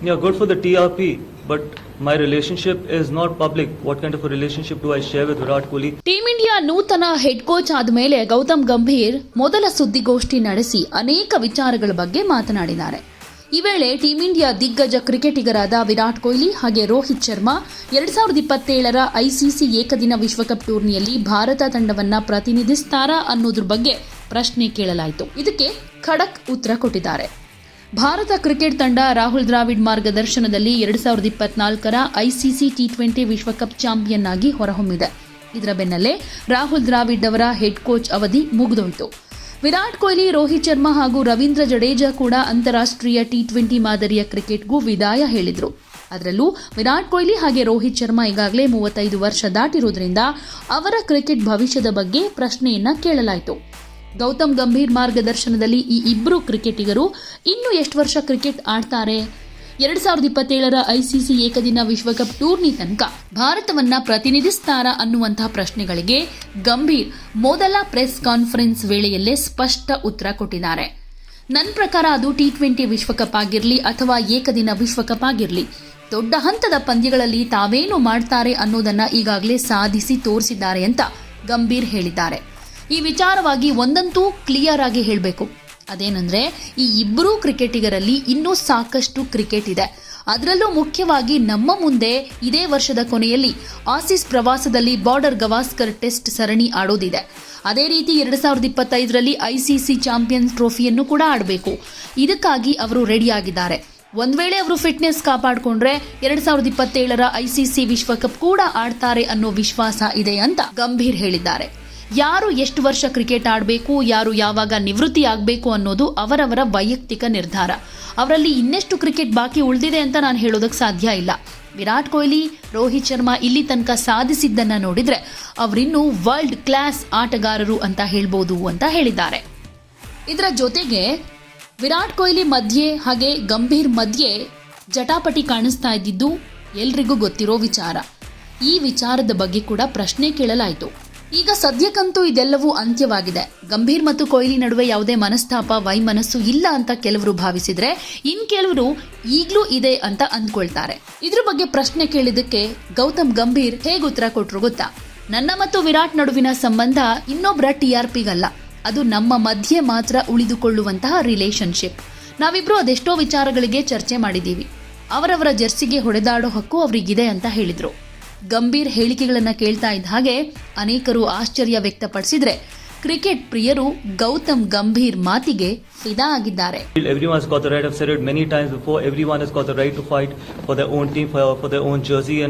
Yeah, good for the TRP, but my relationship is not public. What kind of a relationship do I share with Virat Kohli? Team India ನೂತನ head coach ಆದ ಮೇಲೆ ಗೌತಮ್ ಗಂಭೀರ್ ಮೊದಲ ಸುದ್ದಿಗೋಷ್ಠಿ ನಡೆಸಿ ಅನೇಕ ವಿಚಾರಗಳ ಬಗ್ಗೆ ಮಾತನಾಡಿದ್ದಾರೆ ಈ ವೇಳೆ ಟೀಂ ಇಂಡಿಯಾ ದಿಗ್ಗಜ ಕ್ರಿಕೆಟಿಗರಾದ ವಿರಾಟ್ ಕೊಹ್ಲಿ ಹಾಗೆ ರೋಹಿತ್ ಶರ್ಮಾ ಎರಡ್ ಸಾವಿರದ ಇಪ್ಪತ್ತೇಳರ ಐಸಿಸಿ ಏಕದಿನ ವಿಶ್ವಕಪ್ ಟೂರ್ನಿಯಲ್ಲಿ ಭಾರತ ತಂಡವನ್ನ ಪ್ರತಿನಿಧಿಸ್ತಾರಾ ಅನ್ನೋದ್ರ ಬಗ್ಗೆ ಪ್ರಶ್ನೆ ಕೇಳಲಾಯಿತು ಇದಕ್ಕೆ ಖಡಕ್ ಉತ್ತರ ಕೊಟ್ಟಿದ್ದಾರೆ ಭಾರತ ಕ್ರಿಕೆಟ್ ತಂಡ ರಾಹುಲ್ ದ್ರಾವಿಡ್ ಮಾರ್ಗದರ್ಶನದಲ್ಲಿ ಎರಡು ಸಾವಿರದ ಇಪ್ಪತ್ನಾಲ್ಕರ ಐಸಿಸಿ ಟಿ ಟ್ವೆಂಟಿ ವಿಶ್ವಕಪ್ ಚಾಂಪಿಯನ್ ಆಗಿ ಹೊರಹೊಮ್ಮಿದೆ. ಇದರ ಬೆನ್ನಲ್ಲೇ ರಾಹುಲ್ ದ್ರಾವಿಡ್ ಅವರ ಹೆಡ್ ಕೋಚ್ ಅವಧಿ ಮುಗಿದೋಯ್ತು. ವಿರಾಟ್ ಕೊಹ್ಲಿ, ರೋಹಿತ್ ಶರ್ಮಾ ಹಾಗೂ ರವೀಂದ್ರ ಜಡೇಜಾ ಕೂಡ ಅಂತಾರಾಷ್ಟ್ರೀಯ ಟಿ ಟ್ವೆಂಟಿ ಮಾದರಿಯ ಕ್ರಿಕೆಟ್ಗೂ ವಿದಾಯ ಹೇಳಿದರು. ಅದರಲ್ಲೂ ವಿರಾಟ್ ಕೊಹ್ಲಿ ಹಾಗೆ ರೋಹಿತ್ ಶರ್ಮಾ ಈಗಾಗಲೇ ಮೂವತ್ತೈದು ವರ್ಷ ದಾಟಿರುವುದರಿಂದ ಅವರ ಕ್ರಿಕೆಟ್ ಭವಿಷ್ಯದ ಬಗ್ಗೆ ಪ್ರಶ್ನೆಯನ್ನ ಕೇಳಲಾಯಿತು. ಗೌತಮ್ ಗಂಭೀರ್ ಮಾರ್ಗದರ್ಶನದಲ್ಲಿ ಈ ಇಬ್ಬರು ಕ್ರಿಕೆಟಿಗರು ಇನ್ನು ಎಷ್ಟು ವರ್ಷ ಕ್ರಿಕೆಟ್ ಆಡ್ತಾರೆ? ಎರಡ್ ಸಾವಿರದ ಇಪ್ಪತ್ತೇಳರ ಐಸಿಸಿ ಏಕದಿನ ವಿಶ್ವಕಪ್ ಟೂರ್ನಿ ತನಕ ಭಾರತವನ್ನ ಪ್ರತಿನಿಧಿಸ್ತಾರ ಅನ್ನುವಂತಹ ಪ್ರಶ್ನೆಗಳಿಗೆ ಗಂಭೀರ್ ಮೊದಲ ಪ್ರೆಸ್ ಕಾನ್ಫರೆನ್ಸ್ ವೇಳೆಯಲ್ಲೇ ಸ್ಪಷ್ಟ ಉತ್ತರ ಕೊಟ್ಟಿದ್ದಾರೆ. ನನ್ನ ಪ್ರಕಾರ ಅದು ಟಿ ಟ್ವೆಂಟಿ ವಿಶ್ವಕಪ್ ಆಗಿರಲಿ ಅಥವಾ ಏಕದಿನ ವಿಶ್ವಕಪ್ ಆಗಿರಲಿ, ದೊಡ್ಡ ಹಂತದ ಪಂದ್ಯಗಳಲ್ಲಿ ತಾವೇನು ಮಾಡ್ತಾರೆ ಅನ್ನೋದನ್ನ ಈಗಾಗಲೇ ಸಾಧಿಸಿ ತೋರಿಸಿದ್ದಾರೆ ಅಂತ ಗಂಭೀರ್ ಹೇಳಿದ್ದಾರೆ. ಈ ವಿಚಾರವಾಗಿ ಒಂದಂತೂ ಕ್ಲಿಯರ್ ಆಗಿ ಹೇಳಬೇಕು. ಅದೇನಂದ್ರೆ, ಈ ಇಬ್ಬರೂ ಕ್ರಿಕೆಟಿಗರಲ್ಲಿ ಇನ್ನೂ ಸಾಕಷ್ಟು ಕ್ರಿಕೆಟ್ ಇದೆ. ಅದರಲ್ಲೂ ಮುಖ್ಯವಾಗಿ ನಮ್ಮ ಮುಂದೆ ಇದೇ ವರ್ಷದ ಕೊನೆಯಲ್ಲಿ ಆಸೀಸ್ ಪ್ರವಾಸದಲ್ಲಿ ಬಾರ್ಡರ್ ಗವಾಸ್ಕರ್ ಟೆಸ್ಟ್ ಸರಣಿ ಆಡೋದಿದೆ. ಅದೇ ರೀತಿ ಎರಡು ಸಾವಿರದ ಇಪ್ಪತ್ತೈದರಲ್ಲಿ ಐಸಿಸಿ ಚಾಂಪಿಯನ್ಸ್ ಟ್ರೋಫಿಯನ್ನು ಕೂಡ ಆಡಬೇಕು. ಇದಕ್ಕಾಗಿ ಅವರು ರೆಡಿಯಾಗಿದ್ದಾರೆ ಒಂದ್ ವೇಳೆ ಅವರು ಫಿಟ್ನೆಸ್ ಕಾಪಾಡಿಕೊಂಡ್ರೆ ಎರಡು ಸಾವಿರದ ಇಪ್ಪತ್ತೇಳರ ಐಸಿಸಿ ವಿಶ್ವಕಪ್ ಕೂಡ ಆಡ್ತಾರೆ ಅನ್ನೋ ವಿಶ್ವಾಸ ಇದೆ ಅಂತ ಗಂಭೀರ್ ಹೇಳಿದ್ದಾರೆ. ಯಾರು ಎಷ್ಟು ವರ್ಷ ಕ್ರಿಕೆಟ್ ಆಡಬೇಕು, ಯಾರು ಯಾವಾಗ ನಿವೃತ್ತಿ ಆಗಬೇಕು ಅನ್ನೋದು ಅವರವರ ವೈಯಕ್ತಿಕ ನಿರ್ಧಾರ. ಅವರಲ್ಲಿ ಇನ್ನೆಷ್ಟು ಕ್ರಿಕೆಟ್ ಬಾಕಿ ಉಳಿದಿದೆ ಅಂತ ನಾನು ಹೇಳೋದಕ್ಕೆ ಸಾಧ್ಯ ಇಲ್ಲ. ವಿರಾಟ್ ಕೊಹ್ಲಿ, ರೋಹಿತ್ ಶರ್ಮಾ ಇಲ್ಲಿ ತನಕ ಸಾಧಿಸಿದ್ದನ್ನು ನೋಡಿದರೆ ಅವರಿನ್ನೂ ವರ್ಲ್ಡ್ ಕ್ಲಾಸ್ ಆಟಗಾರರು ಅಂತ ಹೇಳ್ಬೋದು ಅಂತ ಹೇಳಿದ್ದಾರೆ. ಇದರ ಜೊತೆಗೆ ವಿರಾಟ್ ಕೊಹ್ಲಿ ಮಧ್ಯೆ ಹಾಗೆ ಗಂಭೀರ್ ಮಧ್ಯೆ ಜಟಾಪಟಿ ಕಾಣಿಸ್ತಾ ಇದ್ದಿದ್ದು ಎಲ್ರಿಗೂ ಗೊತ್ತಿರೋ ವಿಚಾರ. ಈ ವಿಚಾರದ ಬಗ್ಗೆ ಕೂಡ ಪ್ರಶ್ನೆ ಕೇಳಲಾಯಿತು. ಈಗ ಸದ್ಯಕ್ಕಂತೂ ಇದೆಲ್ಲವೂ ಅಂತ್ಯವಾಗಿದೆ. ಗಂಭೀರ್ ಮತ್ತು ಕೊಹ್ಲಿ ನಡುವೆ ಯಾವುದೇ ಮನಸ್ತಾಪ, ವೈಮನಸ್ಸು ಇಲ್ಲ ಅಂತ ಕೆಲವರು ಭಾವಿಸಿದ್ರೆ ಇನ್ ಕೆಲವರು ಈಗಲೂ ಇದೆ ಅಂತ ಅಂದ್ಕೊಳ್ತಾರೆ. ಇದ್ರ ಬಗ್ಗೆ ಪ್ರಶ್ನೆ ಕೇಳಿದಕ್ಕೆ ಗೌತಮ್ ಗಂಭೀರ್ ಹೇಗೆ ಉತ್ತರ ಕೊಟ್ರು ಗೊತ್ತಾ? ನನ್ನ ಮತ್ತು ವಿರಾಟ್ ನಡುವಿನ ಸಂಬಂಧ ಇನ್ನೊಬ್ಬರ ಟಿ ಆರ್ ಪಿಗಲ್ಲ. ಅದು ನಮ್ಮ ಮಧ್ಯೆ ಮಾತ್ರ ಉಳಿದುಕೊಳ್ಳುವಂತಹ ರಿಲೇಶನ್ಶಿಪ್ ನಾವಿಬ್ರು ಅದೆಷ್ಟೋ ವಿಚಾರಗಳಿಗೆ ಚರ್ಚೆ ಮಾಡಿದ್ದೀವಿ. ಅವರವರ ಜರ್ಸಿಗೆ ಹೊಡೆದಾಡೋ ಹಕ್ಕು ಅವರಿಗಿದೆ ಅಂತ ಹೇಳಿದ್ರು. ಗಂಭೀರ್ ಹೇಳಿಕೆಗಳನ್ನು ಕೇಳ್ತಾ ಇದ್ದ ಹಾಗೆ ಅನೇಕರು ಆಶ್ಚರ್ಯ ವ್ಯಕ್ತಪಡಿಸಿದ್ರೆ ಕ್ರಿಕೆಟ್ ಪ್ರಿಯರು ಗೌತಮ್ ಗಂಭೀರ್ ಮಾತಿಗೆ ಫಿದಾ ಆಗಿದ್ದಾರೆ. Everyone the right of served many times before everyone got the right to fight for the own team for the own jersey